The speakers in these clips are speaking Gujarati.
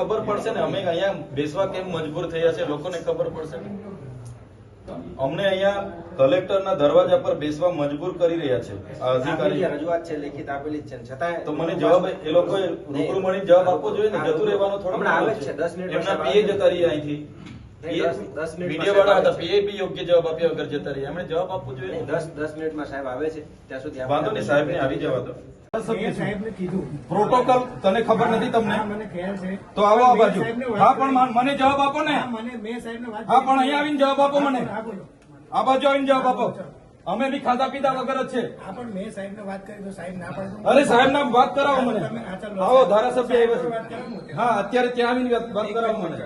ખબર પડશે ને? અમે અહીંયા બેસવા કેમ મજબૂર થયા છે? લોકોને ખબર પડશે. ને અમને અહીંયા કલેક્ટરના દરવાજા પર બેસવા મજબૂર કરી રહ્યા છે. અધિકારી. રજૂઆત છે લેખિત આપેલી છે છતાં તો મને જવાબ એ લોકોએ રૂબરૂ મળીને જવાબ આપવો જોઈએ ને? જતું રહેવાનો થોડો આવે છે, દસ મિનિટ એમના પીએ જતા રહ્યા અહીંથી. નહીં, દસ- દસ મિનિટમાં મીડિયા વાળા હતા પીએ યોગ્ય જવાબ આપ્યા વગર જતા રહ્યા એમણે જવાબ આપવો જોઈએ. દસ દસ મિનિટમાં સાહેબ આવે છે. ત્યાં સુધી વાંધો નહીં સાહેબને આવી જવા દો. મેં સાહેબને કીધું. પ્રોટોકોલ તને ખબર નથી તમને? તો આવો આ બાજુ. હા પણ મને જવાબ આપો ને. હા, મને મેં સાહેબને વાત હા, કરી. પણ અહીંયા આવીને જવાબ આપો મને. આ બાજુ આવીને જવાબ આપો. અમે બી ખાધા પીધા વગર જ છે. હા, પણ મેં સાહેબને વાત કરી તો સાહેબ ના પાડે. તો- અરે સાહેબ ના વાત કરાવો મને. આવો ધારાસભ્ય આવ્યા છે. હા અત્યારે ત્યાં આવીને વાત કરાવો મને.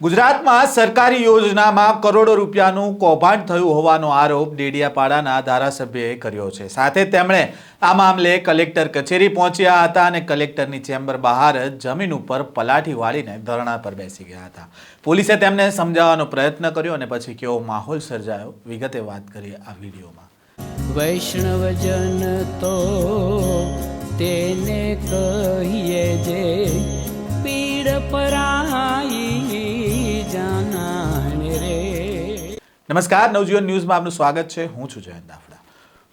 ગુજરાતમાં સરકારી યોજનામાં કરોડો રૂપિયાનું કૌભાંડ થયું હોવાનો આરોપ ડેડિયાપાડાના ધારાસભ્યએ કર્યો છે. સાથે તેમણે આ મામલે કલેક્ટર કચેરી પહોંચ્યા હતા અને કલેક્ટરની ચેમ્બર બહાર જ જમીન ઉપર પલાઠી વાળીને ધરણા પર બેસી ગયા હતા. પોલીસે તેમને સમજાવવાનો પ્રયત્ન કર્યો અને પછી કેવો માહોલ સર્જાયો, વિગતે વાત કરીએ આ વિડીયોમાં. વૈષ્ણવજન તો તેને કહીએ જે પીડ પરાઈ નમસ્કાર, નવજીવન ન્યૂઝમાં આપનું સ્વાગત છે. હું છું જયંત દાફડા.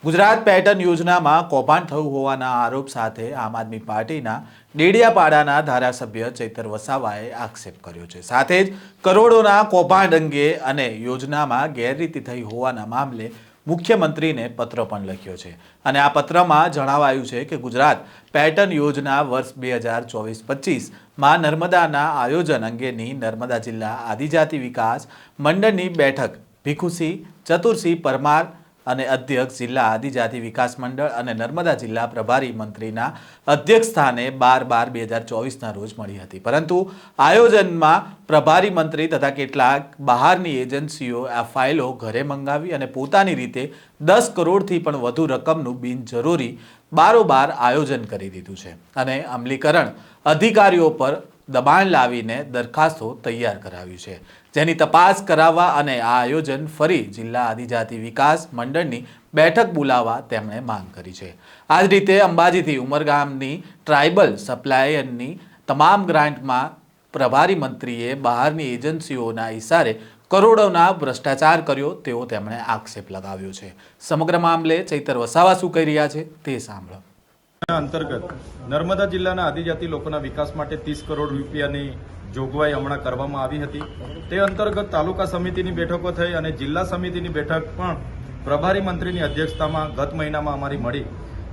ગુજરાત પેટર્ન યોજનામાં કૌભાંડ થયું હોવાના આરોપ સાથે આમ આદમી પાર્ટીના ડેડિયાપાડાના ધારાસભ્ય ચૈતર વસાવાએ આક્ષેપ કર્યો છે. સાથે જ કરોડોના કૌભાંડ અંગે અને યોજનામાં ગેરરીતિ થઈ હોવાના મામલે મુખ્યમંત્રીને પત્ર પણ લખ્યો છે. અને આ પત્રમાં જણાવાયું છે કે ગુજરાત પેટર્ન યોજના વર્ષ બે હજાર ચોવીસ પચીસમાં નર્મદાના આયોજન અંગેની નર્મદા જિલ્લા આદિજાતિ વિકાસ મંડળની બેઠક ભીખુસિંહ ચતુરસિંહ પરમાર અને અધ્યક્ષ જિલ્લા આદિજાતિ વિકાસ મંડળ અને નર્મદા જિલ્લા પ્રભારી મંત્રીના અધ્યક્ષ સ્થાને બાર બાર બે હજાર ચોવીસના રોજ મળી હતી. પરંતુ આયોજનમાં પ્રભારી મંત્રી તથા કેટલાક બહારની એજન્સીઓ આ ફાઇલો ઘરે મંગાવી અને પોતાની રીતે દસ કરોડથી પણ વધુ રકમનું બિનજરૂરી બારોબાર આયોજન કરી દીધું છે. અને અમલીકરણ અધિકારીઓ પર દબાણ લાવીને દરખાસ્તો તૈયાર કરાવ્યું છે. જેની તપાસ કરાવવા અને આ આયોજન ફરી જિલ્લા આદિજાતિ વિકાસ મંડળની બેઠક બોલાવવા તેમણે માંગ કરી છે. આ જ રીતે અંબાજીથી ઉમરગામની ટ્રાઇબલ સપ્લાયરની તમામ ગ્રાન્ટમાં પ્રભારી મંત્રીએ બહારની એજન્સીઓના ઇશારે કરોડોના ભ્રષ્ટાચાર કર્યો તેવો તેમણે આક્ષેપ લગાવ્યો છે. સમગ્ર મામલે ચૈતર વસાવા શું કહી રહ્યા છે તે સાંભળો. અંતર્ગત નર્મદા જિલ્લાના આદિજાતિ લોકોના વિકાસ માટે ત્રીસ કરોડ રૂપિયાની જોગવાઈ હમણાં કરવામાં આવી હતી. તે અંતર્ગત તાલુકા સમિતિની બેઠકો થઈ અને જિલ્લા સમિતિની બેઠક પણ પ્રભારી મંત્રીની અધ્યક્ષતામાં ગત મહિનામાં અમારી મળી.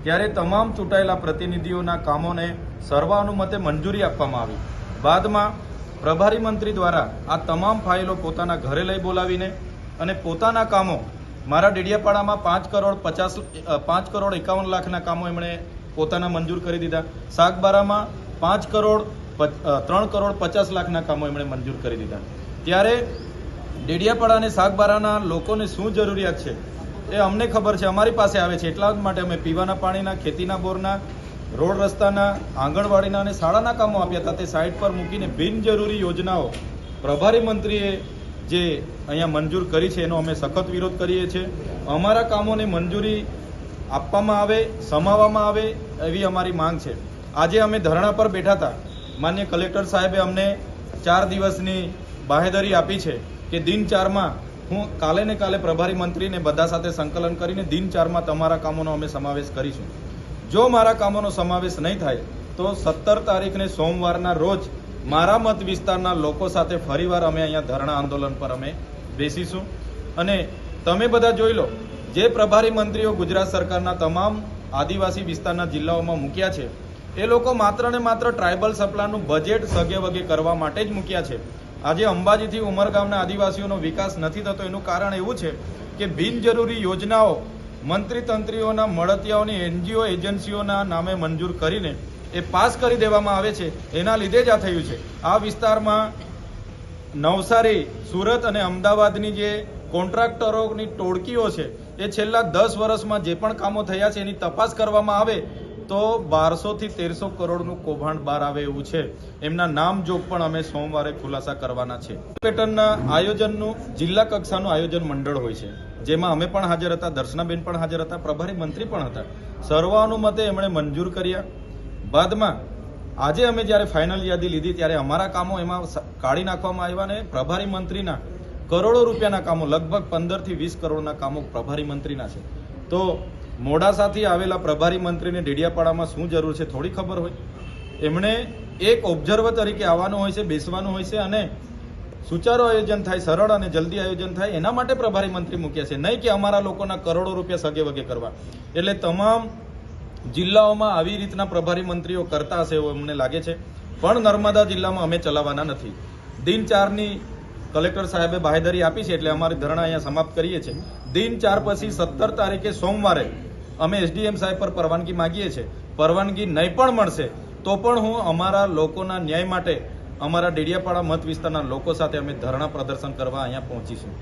ત્યારે તમામ ચૂંટાયેલા પ્રતિનિધિઓના કામોને સર્વાનુમતે મંજૂરી આપવામાં આવી. બાદમાં પ્રભારી મંત્રી દ્વારા આ તમામ ફાઇલો પોતાના ઘરે લઈ બોલાવીને અને પોતાના કામો મારા ડેડિયાપાડામાં પાંચ કરોડ પચાસ પાંચ કરોડ એકાવન લાખના કામો એમણે પોતાના મંજૂર કરી દીધા. સાગબારામાં પાંચ કરોડ ત્રણ કરોડ પચાસ લાખના કામો એમણે મંજૂર કરી દીધા. ત્યારે ડેડિયાપાડા અને સાગબારાના લોકોને શું જરૂરિયાત છે? એ અમને ખબર છે, અમારી પાસે આવે છે. એટલા માટે અમે પીવાના પાણીના, ખેતીના બોરના, રોડ રસ્તાના, આંગણવાડીના અને શાળાના કામો આપ્યા હતા. તે સાઇટ પર મૂકીને બિનજરૂરી યોજનાઓ પ્રભારી મંત્રીએ જે અહીંયા મંજૂર કરી છે, એનો અમે સખત વિરોધ કરીએ છીએ. અમારા કામોને મંજૂરી આપવામાં આવે, સમાવવામાં આવે એવી અમારી માંગ છે. આજે અમે ધરણા પર બેઠા હતા. માન્ય કલેક્ટર સાહેબે અમને ચાર દિવસની બાહેધરી આપી છે કે દિન ચારમાં હું કાલે ને કાલે પ્રભારી મંત્રીને બધા સાથે સંકલન કરીને દિન ચારમાં તમારા કામોનો અમે સમાવેશ કરીશું. જો મારા કામોનો સમાવેશ નહીં થાય, તો સત્તર તારીખને સોમવારના રોજ મારા મત વિસ્તારના લોકો સાથે ફરીવાર અમે અહીંયા ધરણા આંદોલન પર અમે બેસીશું. અને તમે બધા જોઈ લો જે પ્રભારી મંત્રીઓ ગુજરાત સરકારના તમામ આદિવાસી વિસ્તારના જિલ્લાઓમાં મૂક્યા છે, એ લોકો માત્ર ને માત્ર ટ્રાઇબલ સપ્લાયનું બજેટ સગે વગે કરવા માટે જ મૂક્યા છે. આજે અંબાજીથી ઉમરગામના આદિવાસીઓનો વિકાસ નથી થતો એનું કારણ એવું છે કે બિનજરૂરી યોજનાઓ મંત્રી તંત્રીઓના મળતિયાઓની એનજીઓ એજન્સીઓના નામે મંજૂર કરીને એ પાસ કરી દેવામાં આવે છે, એના લીધે જ આ થયું છે. આ વિસ્તારમાં નવસારી, સુરત અને અમદાવાદની જે કોન્ટ્રાક્ટરોની ટોળકીઓ છે એ છેલ્લા દસ વર્ષમાં જે પણ કામો થયા છે, એની તપાસ કરવામાં આવે તો બારસો થી તેરસો કરોડનું કૌભાંડ બહાર આવે એવું છે. એમના નામ જોગ પણ અમે સોમવારે ખુલાસા કરવાના છે. પેટર્નના આયોજનનું, જિલ્લા કક્ષાનું આયોજન મંડળ હોય છે, જેમાં અમે પણ હાજર હતા, દર્શનાબેન પણ હાજર હતા, પ્રભારી મંત્રી પણ હતા. સર્વાનુમતે એમણે મંજૂર કર્યા. બાદમાં, આજે અમે જ્યારે ફાઇનલ યાદી લીધી, ત્યારે અમારા કામો એમાં કાઢી નાખવામાં આવ્યા ને પ્રભારી મંત્રીના કરોડો રૂપિયાના કામો, લગભગ પંદરથી વીસ કરોડના કામો પ્રભારી મંત્રીના છે. તો મોડાસાથી આવેલા પ્રભારી મંત્રીને ડેડિયાપાડામાં શું જરૂર છે થોડી ખબર હોય? એમણે એક ઓબ્ઝર્વર તરીકે આવવાનું હોય છે, બેસવાનું હોય છે અને સુચારું આયોજન થાય, સરળ અને જલ્દી આયોજન થાય, એના માટે પ્રભારી મંત્રી મૂક્યા છે. નહીં કે અમારા લોકોના કરોડો રૂપિયા સગે વગે કરવા. એટલે તમામ જિલ્લાઓમાં આવી રીતના પ્રભારી મંત્રીઓ કરતા હશે એવું અમને લાગે છે. પણ નર્મદા જિલ્લામાં અમે ચલાવવાના નથી. દિન ચારની કલેક્ટર સાહેબે બાહેધરી આપી છે એટલે અમારે ધરણા અહીંયા સમાપ્ત કરીએ છીએ. દિન ચાર પછી સત્તર તારીખે સોમવારે અમે એસડીએમ સાહેબ પર પરવાનગી માગીએ છીએ. પરવાનગી નહીં પણ મળશે, તો પણ હું અમારા લોકોના ન્યાય માટે અમારા ડેડિયાપાડા મત વિસ્તારના લોકો સાથે અમે ધરણા પ્રદર્શન કરવા અહીંયા પહોંચીશું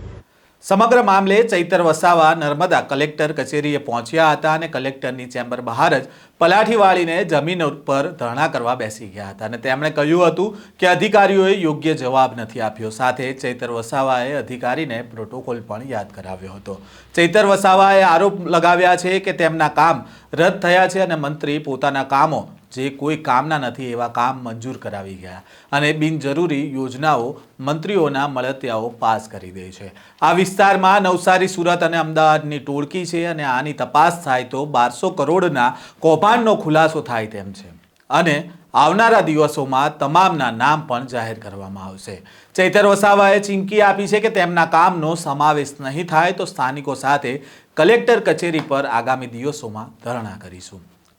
સમગ્ર મામલે ચૈતર વસાવા નર્મદા કલેક્ટર કચેરીએ પહોંચ્યા હતા અને કલેક્ટરની ચેમ્બર બહાર જ પલાઠી વાળીને જમીન ઉપર ધરણા કરવા બેસી ગયા હતા. અને તેમણે કહ્યું હતું કે અધિકારીઓએ યોગ્ય જવાબ નથી આપ્યો. સાથે ચૈતર વસાવાએ અધિકારીને પ્રોટોકોલ પણ યાદ કરાવ્યો હતો. ચૈતર વસાવાએ આરોપ લગાવ્યા છે કે તેમના કામ રદ થયા છે અને મંત્રી પોતાના કામો જે કોઈ કામના નથી એવા કામ મંજૂર કરાવી ગયા. અને બિનજરૂરી યોજનાઓ મંત્રીઓના મળતિયાઓ પાસ કરી દે છે. આ વિસ્તારમાં નવસારી, સુરત અને અમદાવાદની ટોળકી છે અને આની તપાસ થાય તો બારસો કરોડના કૌભાંડનો ખુલાસો થાય તેમ છે. અને આવનારા દિવસોમાં તમામના નામ પણ જાહેર કરવામાં આવશે. ચૈતર વસાવાએ ચીમકી આપી છે કે તેમના કામનો સમાવેશ નહીં થાય તો સ્થાનિકો સાથે કલેક્ટર કચેરી પર આગામી દિવસોમાં ધરણા કરીશું.